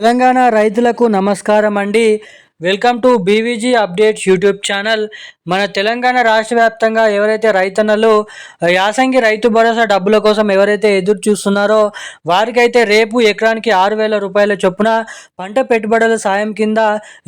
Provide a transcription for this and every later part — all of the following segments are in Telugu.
తెలంగాణ రైతులకు నమస్కారం అండి welcome to BVG updates YouTube channel. మన తెలంగాణ రాష్ట్ర వ్యాప్తంగా ఎవరైతే రైతన్నలు యాసంగి రైతు భరోసా డబ్బుల కోసం ఎవరైతే ఎదురు చూస్తున్నారో వారికైతే రేపు ఎకరానికి ఆరు వేల రూపాయల చొప్పున పంట పెట్టుబడుల సాయం కింద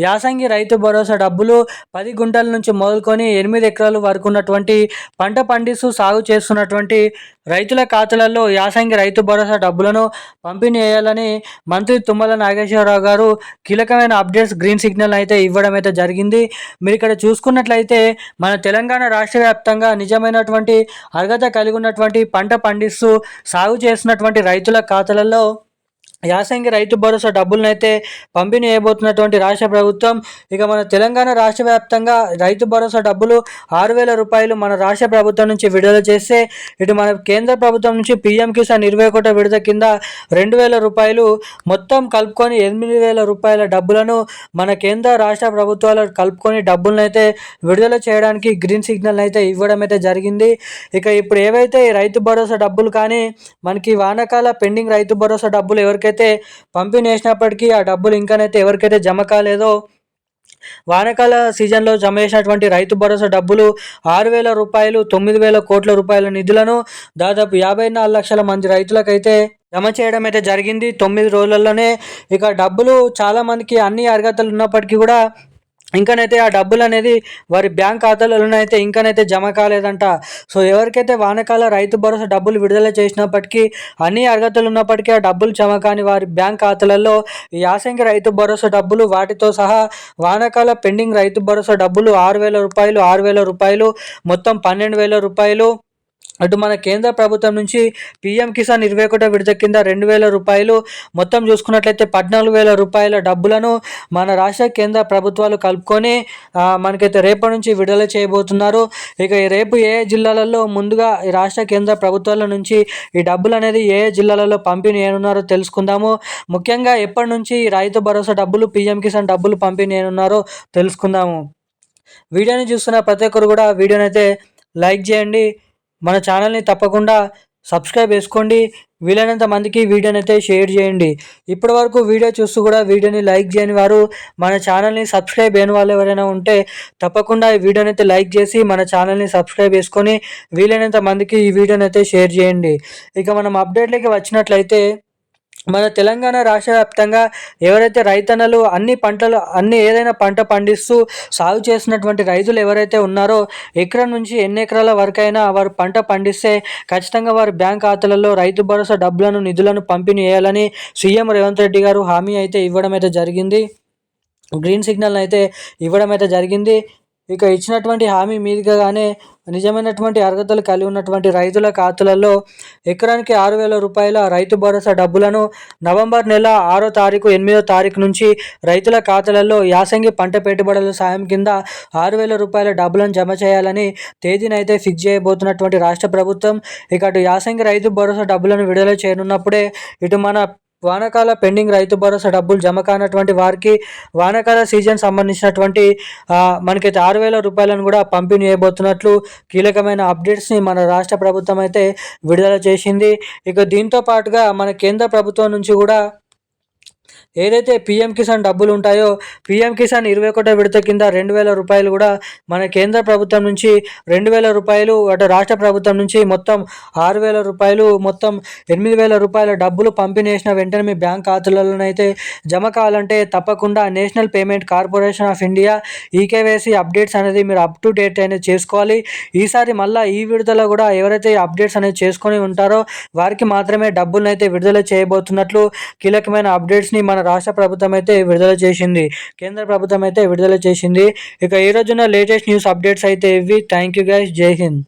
యాసంగి రైతు భరోసా డబ్బులు పది గుంటల నుంచి మొదలుకొని ఎనిమిది ఎకరాలు వరకు ఉన్నటువంటి పంట పండిస్తూ సాగు చేస్తున్నటువంటి రైతుల ఖాతాలలో యాసంగి రైతు భరోసా డబ్బులను పంపిణీ చేయాలని మంత్రి తుమ్మల నాగేశ్వరరావు గారు కీలకమైన అప్డేట్స్ గ్రీన్ సిగ్నల్ అయితే అయితే ఇవ్వడం అయితే జరిగింది. మీరు ఇక్కడ చూసుకున్నట్లయితే మన తెలంగాణ రాష్ట్ర వ్యాప్తంగా నిజమైనటువంటి అర్హత కలిగి ఉన్నటువంటి పంట పండిస్తూ సాగు చేస్తున్నటువంటి రైతుల ఖాతాలలో యాసంగి రైతు భరోసా డబ్బులను అయితే పంపిణీ చేయబోతున్నటువంటి రాష్ట్ర ప్రభుత్వం ఇక మన తెలంగాణ రాష్ట్ర వ్యాప్తంగా రైతు భరోసా డబ్బులు ఆరు వేల రూపాయలు మన రాష్ట్ర ప్రభుత్వం నుంచి విడుదల చేస్తే ఇటు మన కేంద్ర ప్రభుత్వం నుంచి పీఎం కిసాన్ ఇరవై కోట విడుదల కింద రెండు వేల రూపాయలు మొత్తం కలుపుకొని ఎనిమిది వేల రూపాయల డబ్బులను మన కేంద్ర రాష్ట్ర ప్రభుత్వాలు కలుపుకొని డబ్బులను అయితే విడుదల చేయడానికి గ్రీన్ సిగ్నల్ అయితే ఇవ్వడం అయితే జరిగింది. ఇక ఇప్పుడు ఏవైతే రైతు భరోసా డబ్బులు కానీ మనకి వానకాల పెండింగ్ రైతు భరోసా డబ్బులు ఎవరికైతే అయితే పంపిణీ చేసినప్పటికీ ఆ డబ్బులు ఇంకానైతే ఎవరికైతే జమ కాలేదో వానకాల సీజన్లో జమ చేసినటువంటి రైతు భరోసా డబ్బులు ఆరు వేల రూపాయలు తొమ్మిది వేల కోట్ల రూపాయల నిధులను దాదాపు యాభై నాలుగు లక్షల మంది రైతులకైతే జమ చేయడం అయితే జరిగింది. తొమ్మిది రోజులలోనే ఇక డబ్బులు చాలామందికి అన్ని అర్హతలు ఉన్నప్పటికీ కూడా ఇంకనైతే ఆ డబ్బులు అనేది వారి బ్యాంక్ ఖాతాలలోనైతే ఇంకనైతే జమ కాలేదంట. సో ఎవరికైతే వానకాల రైతు భరోసా డబ్బులు విడుదల చేసినప్పటికీ అన్ని అర్హతలు ఉన్నప్పటికీ ఆ డబ్బులు జమ కాని వారి బ్యాంక్ ఖాతాలలో యాసంగి రైతు భరోసా డబ్బులు వాటితో సహా వానకాల పెండింగ్ రైతు భరోసా డబ్బులు ఆరు వేల రూపాయలు ఆరు వేల రూపాయలు మొత్తం పన్నెండు వేల రూపాయలు అటు మన కేంద్ర ప్రభుత్వం నుంచి పీఎం కిసాన్ ఇరవై ఒకటో విడత కింద రెండు వేల రూపాయలు మొత్తం చూసుకున్నట్లయితే పద్నాలుగు వేల రూపాయల డబ్బులను మన రాష్ట్ర కేంద్ర ప్రభుత్వాలు కలుపుకొని మనకైతే రేపటి నుంచి విడుదల చేయబోతున్నారు. ఇక రేపు ఏ జిల్లాలలో ముందుగా ఈ రాష్ట్ర కేంద్ర ప్రభుత్వాల నుంచి ఈ డబ్బులు అనేది ఏ జిల్లాలలో పంపిణీ ఏనున్నారో తెలుసుకుందాము. ముఖ్యంగా ఎప్పటి నుంచి రైతు భరోసా డబ్బులు పీఎం కిసాన్ డబ్బులు పంపిణీ ఏనున్నారో తెలుసుకుందాము. వీడియోని చూస్తున్న ప్రతి ఒక్కరు కూడా వీడియోని అయితే లైక్ చేయండి. మన ఛానల్ని తప్పకుండా సబ్స్క్రైబ్ చేసుకోండి. వీలైనంత మందికి వీడియోని అయితే షేర్ చేయండి. ఇప్పటి వరకు వీడియో చూస్తూ కూడా వీడియోని లైక్ చేయని వారు మన ఛానల్ని సబ్స్క్రైబ్ అయిన వాళ్ళు ఎవరైనా ఉంటే తప్పకుండా ఈ వీడియోని అయితే లైక్ చేసి మన ఛానల్ని సబ్స్క్రైబ్ చేసుకొని వీలైనంత మందికి ఈ వీడియోని అయితే షేర్ చేయండి. ఇక మనం అప్డేట్లకి వచ్చినట్లయితే మన తెలంగాణ రాష్ట్ర వ్యాప్తంగా ఎవరైతే రైతన్నలు అన్ని పంటలు అన్ని ఏదైనా పంట పండిస్తూ సాగు చేసినటువంటి రైతులు ఎవరైతే ఉన్నారో ఎకరా నుంచి ఎన్ని ఎకరాల వరకైనా వారు పంట పండిస్తే ఖచ్చితంగా వారి బ్యాంక్ ఖాతాలలో రైతు భరోసా డబ్బులను నిధులను పంపిణీ చేయాలని సీఎం రేవంత్ రెడ్డి గారు హామీ అయితే ఇవ్వడం అయితే జరిగింది. గ్రీన్ సిగ్నల్ అయితే ఇవ్వడం అయితే జరిగింది. ఇక ఇచ్చినటువంటి హామీ మీదుగానే నిజమైనటువంటి అర్హతలు కలిగి ఉన్నటువంటి రైతుల ఖాతాలలో ఎకరానికి ఆరు వేల రూపాయల రైతు భరోసా డబ్బులను నవంబర్ నెల ఆరో తారీఖు ఎనిమిదో తారీఖు నుంచి రైతుల ఖాతాలలో యాసంగి పంట పెట్టుబడుల సాయం కింద ఆరు వేల రూపాయల డబ్బులను జమ చేయాలని తేదీనైతే ఫిక్స్ చేయబోతున్నటువంటి రాష్ట్ర ప్రభుత్వం. ఇక అటు యాసంగి రైతు భరోసా డబ్బులను విడుదల చేయనున్నప్పుడే ఇటు మన వానాకాల పెండింగ్ రైతు భరోసా డబ్బులు జమ కానటువంటి వారికి వానాకాల సీజన్ సంబంధించినటువంటి మనకైతే ఆరు వేల రూపాయలను కూడా పంపిణీ చేయబోతున్నట్లు కీలకమైన అప్డేట్స్ని మన రాష్ట్ర ప్రభుత్వం అయితే విడుదల చేసింది. ఇక దీంతో పాటుగా మన కేంద్ర ప్రభుత్వం నుంచి కూడా ఏదైతే పిఎం కిసాన్ డబ్బులు ఉంటాయో పిఎం కిసాన్ ఇరవై ఒకటో విడత కింద రెండు వేల రూపాయలు కూడా మన కేంద్ర ప్రభుత్వం నుంచి రెండు వేల రూపాయలు అటు రాష్ట్ర ప్రభుత్వం నుంచి మొత్తం ఆరు వేల రూపాయలు మొత్తం ఎనిమిది వేల రూపాయల డబ్బులు పంపిణీ చేసిన వెంటనే మీ బ్యాంక్ ఖాతాలలోనైతే జమ కావాలంటే తప్పకుండా National Payment Corporation of India eKYC updates అనేది మీరు అప్ టు డేట్ అనేది చేసుకోవాలి. ఈసారి మళ్ళీ ఈ విడుదల కూడా ఎవరైతే అప్డేట్స్ అనేది చేసుకొని ఉంటారో వారికి మాత్రమే డబ్బులను అయితే విడుదల చేయబోతున్నట్లు కీలకమైన అప్డేట్స్ని మన రాష్ట్ర ప్రభుత్వం అయితే విడుదల చేసింది. కేంద్ర ప్రభుత్వం అయితే విడుదల చేసింది. ఇక ఈ రోజున లేటెస్ట్ న్యూస్ అప్డేట్స్ అయితే ఇవి. Thank you guys. Jai Hind.